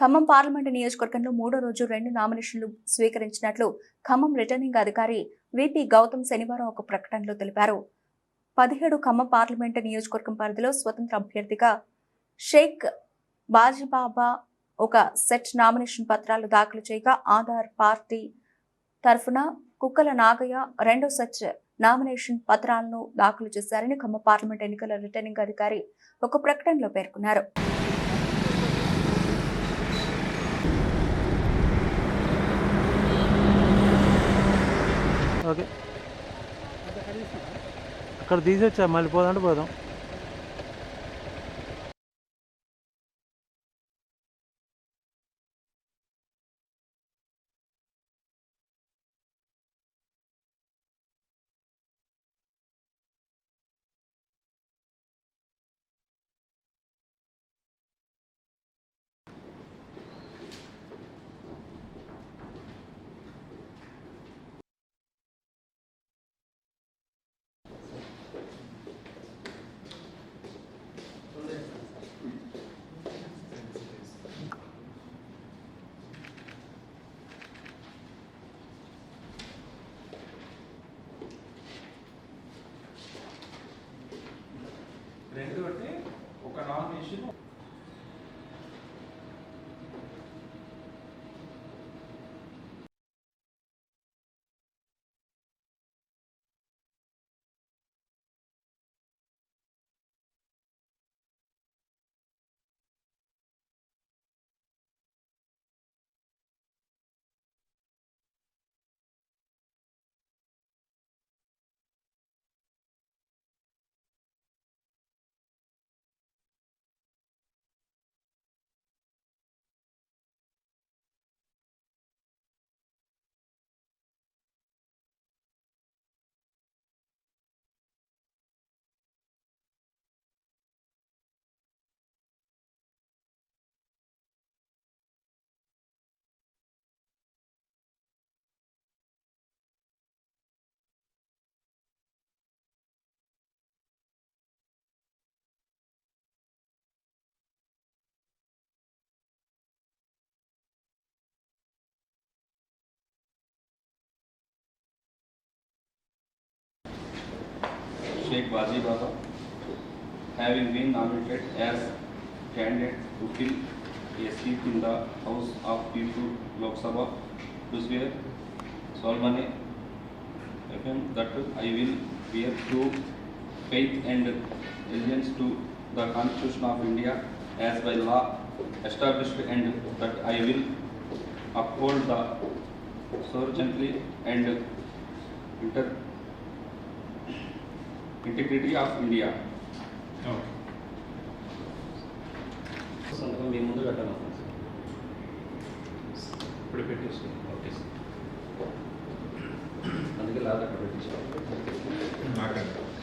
Khammam parliament నియోజకవర్గంలో మూడో రోజు రెండు నామినేషన్లు స్వీకరించినట్లు ఖమ్మం రిటర్నింగ్ అధికారి విపి గౌతమ్ శనివారం ఒక ప్రకటనలో తెలిపారు పదిహేడు ఖమ్మం పార్లమెంటు నియోజకవర్గం పరిధిలో స్వతంత్ర అభ్యర్థిగా షేక్ బాజీబాబా ఒక సెట్ నామినేషన్ పత్రాలు దాఖలు చేయగా ఆధార్ పార్టీ తరఫున కుక్కల నాగయ్య రెండో సెట్ నామినేషన్ పత్రాలను దాఖలు చేశారని ఖమ్మం పార్లమెంట్ ఎన్నికల రిటర్నింగ్ అధికారి ఒక ప్రకటనలో పేర్కొన్నారు అక్కడ తీసి వచ్చా మళ్ళీ పోదంటే పోదాం 시도 Sheikh Baji Baba, having been nominated as candidate to fill a seat in the House of People Lok Sabha, to swear solemnly affirm that I will bear true faith and allegiance to the Constitution of India as by law established, and that I will uphold the sovereignty and inter integrity of India సంతకం మీ ముందు పెట్టాలి ఇప్పుడు పెట్టేసి okay అందుకే లాగా పెట్టేసి